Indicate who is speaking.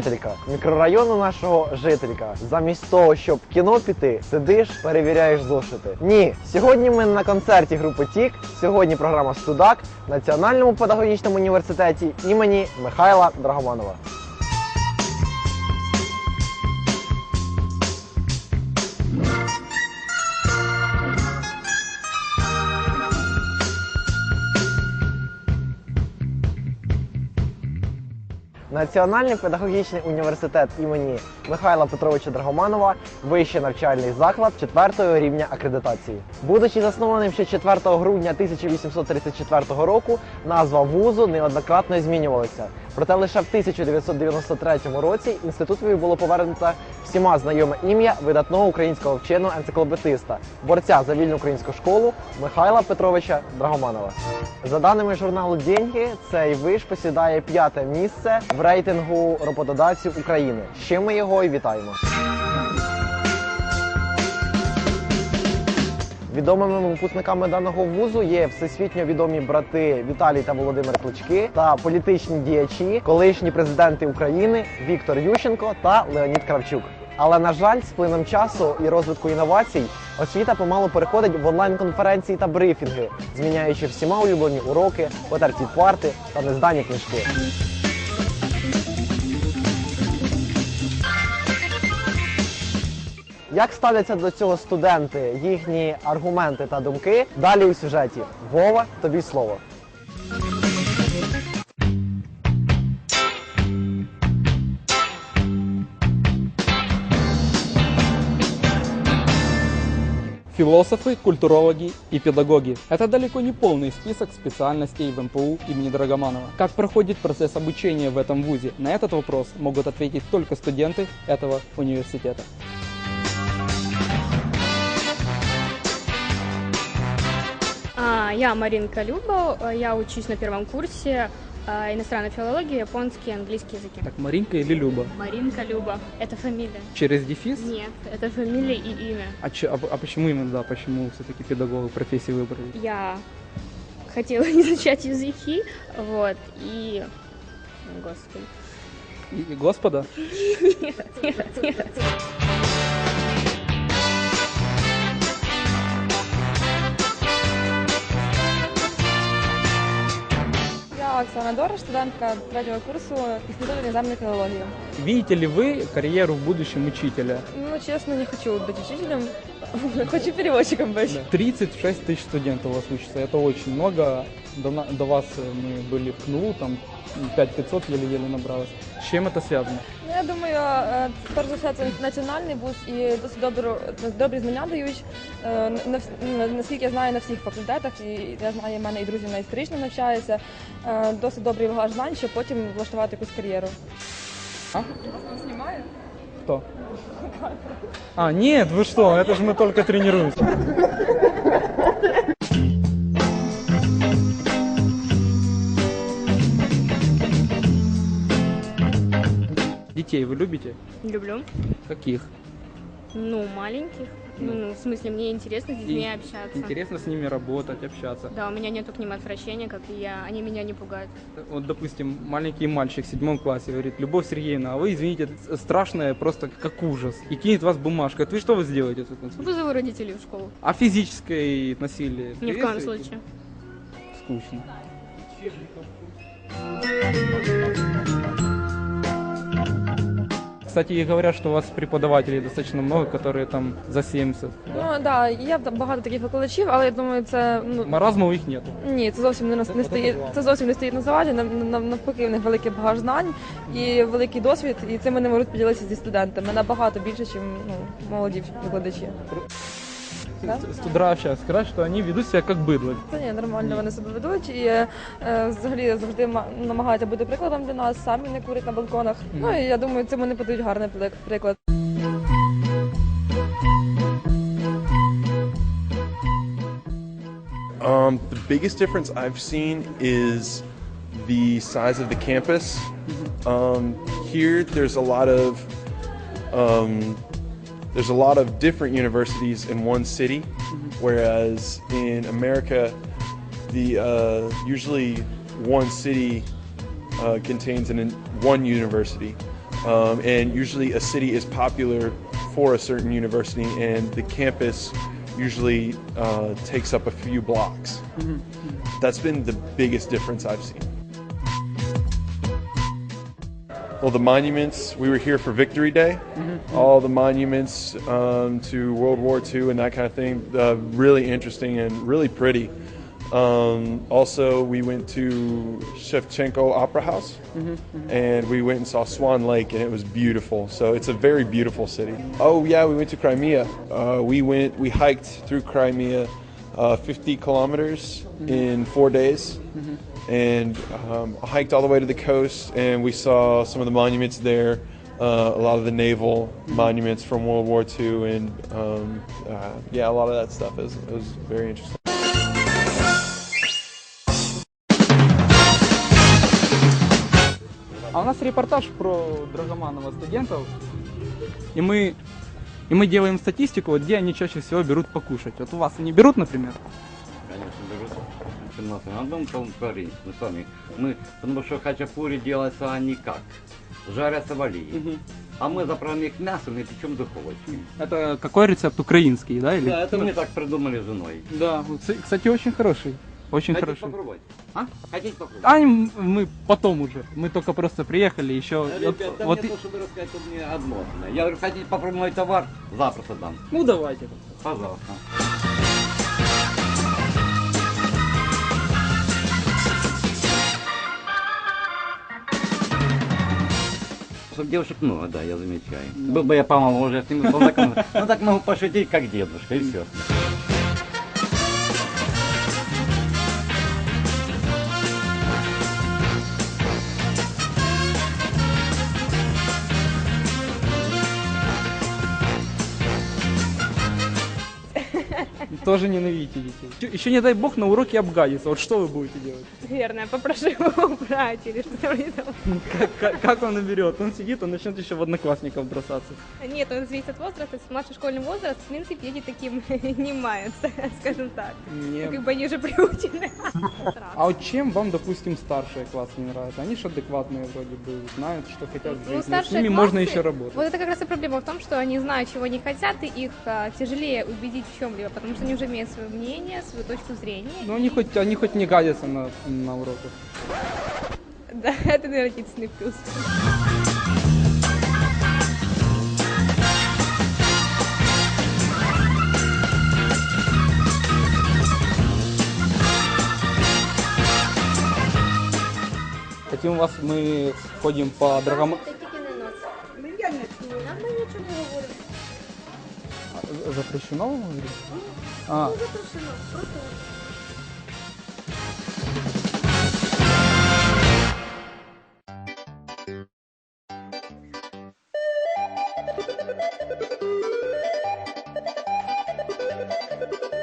Speaker 1: вчителька. Мікрорайону нашого жителька. Замість того, щоб кіно піти, сидиш, перевіряєш зошити. Ні, сьогодні ми на концерті групи Тік. Сьогодні програма Студак в Національному педагогічному університеті імені Михайла Драгоманова. Національний педагогічний університет імені Михайла Петровича Драгоманова вищий навчальний заклад 4 рівня акредитації. Будучи заснованим ще 4 грудня 1834 року, назва вузу неоднократно змінювалася. Проте лише в 1993 році інститутові було повернуто всіма знайоме ім'я видатного українського вченого енциклопедиста, борця за вільну українську школу Михайла Петровича Драгоманова. За даними журналу Деньги, цей виш посідає п'яте місце в рейтингу роботодавців України. Чим ми його і вітаємо. Відомими випускниками даного вузу є всесвітньо відомі брати Віталій та Володимир Клички та політичні діячі, колишні президенти України Віктор Ющенко та Леонід Кравчук. Але на жаль, з плином часу і розвитку інновацій освіта помалу переходить в онлайн-конференції та брифінги, зміняючи всіма улюблені уроки, потерті парти та нездані книжки. Як ставляться до цього студенти, їхні аргументи та думки? Далі у сюжеті. Вова, тобі слово.
Speaker 2: Философы, культурологи и педагоги. Это далеко не полный список специальностей в МПУ имени Драгоманова. Как проходит процесс обучения в этом вузе? На этот вопрос могут ответить только студенты этого университета.
Speaker 3: Я Маринка Люба, э, я учусь на первом курсе а, иностранной филологии, японский и английский языки.
Speaker 2: Так, Маринка или Люба?
Speaker 3: Маринка Люба. Это фамилия?
Speaker 2: Через дефис?
Speaker 3: Нет, это фамилия и имя.
Speaker 2: А, чё- а, а почему именно, да, почему все-таки педагогу профессию выбрали?
Speaker 3: Я хотела изучать языки, вот, и... Господи.
Speaker 2: И, и Господа?
Speaker 3: Нет, нет, нет.
Speaker 4: Оксана Дора, студентка третього курсу Інституту іноземної філології.
Speaker 2: Видите ли вы карьеру в будущем учителя?
Speaker 4: Ну, честно, не хочу быть учителем, хочу переводчиком быть.
Speaker 2: 36 тысяч студентов у вас учатся, это очень много. До, на- до вас э, мы были в КНУ, там 5500 еле-еле набралось. С чем это связано?
Speaker 4: Ну, я думаю, е, перш за все, це національний вуз і досить добро, добрі знання дають. Е, на вс- на- наскільки я знаю, на всіх факультетах, і я знаю, в мене і друзі на історично навчаються. Е, Досить добрий багаж знань, щоб потім влаштувати якусь кар'єру.
Speaker 2: А?
Speaker 4: Знімаю?
Speaker 2: Кто? А, нет, вы что, это же мы только тренируемся. Детей вы любите?
Speaker 3: Люблю.
Speaker 2: Каких?
Speaker 3: Ну, маленьких. Ну, в смысле, мне интересно с детьми общаться.
Speaker 2: Интересно с ними работать, общаться.
Speaker 3: Да, у меня нету к ним отвращения, как и я. Они меня не пугают.
Speaker 2: Вот, допустим, маленький мальчик в седьмом классе говорит, Любовь Сергеевна, а вы, извините, страшное просто как ужас. И кинет вас бумажкой. Вот Вы что вы сделаете? с этим случаем?
Speaker 3: Вызову родителей в школу.
Speaker 2: А физическое насилие?
Speaker 3: Ни в коем случае.
Speaker 2: Скучно. Кстати, и говорят, что у вас преподавателей достаточно много, которые там за 70.
Speaker 4: Ну так, да, є багато таких викладачів, але я думаю, це ну
Speaker 2: Маразма у них нет.
Speaker 4: Ні, це зовсім не, нас- не стоїть.
Speaker 2: це
Speaker 4: зовсім не стоїть на заваді. Нам нав- Навпаки, в них великий багаж знань і великий досвід, і цим вони можуть поділитися зі студентами набагато більше, ніж ну, молоді викладачі. Да?
Speaker 2: С Тудра сейчас сказать, что они ведут себя как быдло.
Speaker 4: Це ні, нормально вони себе ведуть і е, взагалі завжди ма- намагаються бути прикладом для нас, самі не курять на балконах. Ну і я думаю, цим вони подають гарний приклад.
Speaker 5: Um, the biggest difference I've seen is the size of the campus. Um, here, there's a lot of um, there's a lot of different universities in one city, whereas in America, the uh, usually one city uh, contains an, one university. Um, and usually, a city is popular for a certain university, and the campus usually uh, takes up a few blocks. That's been the biggest difference I've seen. Well, the monuments, we were here for Victory Day. All the monuments um, to World War II and that kind of thing, uh, really interesting and really pretty. Um, also, we went to Shevchenko Opera House and we went and saw Swan Lake, and it was beautiful. So it's a very beautiful city. Oh, yeah, we went to Crimea. Uh, we went, we hiked through Crimea uh, 50 kilometers in four days and um, hiked all the way to the coast and we saw some of the monuments there uh, a lot of the naval monuments from world war ii and um, uh, yeah a lot of that stuff is, it was very interesting
Speaker 2: А у нас репортаж про Драгоманова студентов. И мы, и мы делаем статистику, вот где они чаще всего берут покушать. Вот у вас они берут, например?
Speaker 6: Конечно, берут. Очень много. На одном том говорить, мы сами. Мы, потому что хачапури делается они как? Жарятся в олии. А мы заправим их мясом и печем в духовочке.
Speaker 2: Это какой рецепт украинский, да? Или?
Speaker 6: Да, это мы так придумали с женой.
Speaker 2: Да, вот, кс- кстати, очень хороший. Очень
Speaker 6: Хотите
Speaker 2: хороший.
Speaker 6: попробовать? А? Хотите попробовать?
Speaker 2: А мы потом уже. Мы только просто приехали, еще. вот-
Speaker 6: Ребята,
Speaker 2: вот
Speaker 6: мне
Speaker 2: и-
Speaker 6: то, рассказать, тут мне одно. Я говорю, хотите попробовать мой товар? Запросто дам.
Speaker 2: Ну давайте.
Speaker 6: Пожалуйста. Чтоб девушек много, да, я замечаю. Был бы я помоложе, с ними познакомился. Ну так могу пошутить, как дедушка, и все.
Speaker 2: Тоже ненавидите детей. Еще, не дай бог на уроке обгадится. Вот что вы будете делать?
Speaker 3: Наверное, попрошу его убрать или что-то того.
Speaker 2: Как, как- как он наберет? Он сидит, он начнет еще в одноклассников бросаться.
Speaker 3: Нет, он зависит от возраста. Младший школьный возраст, в принципе, дети таким не маются, скажем так.
Speaker 2: Не-
Speaker 3: Как бы они уже приучены.
Speaker 2: А вот чем вам, допустим, старшие классы не нравятся? Они же адекватные вроде бы, знают, что хотят жизни.
Speaker 3: Ну,
Speaker 2: С ними можно
Speaker 3: классы-
Speaker 2: еще работать.
Speaker 3: Вот это как раз и проблема в том, что они знают, чего они хотят, и их а, тяжелее убедить в чем-либо, потому что они уже имеют свое мнение, свою точку зрения.
Speaker 2: Ну, они хоть, они хоть не гадятся на, на уроках.
Speaker 3: Да, это, наверное, единственный плюс.
Speaker 2: Хотим у вас, мы ходим по Драгома... запрещено вам говорить? А. Ну, запрещено. Просто Thank you.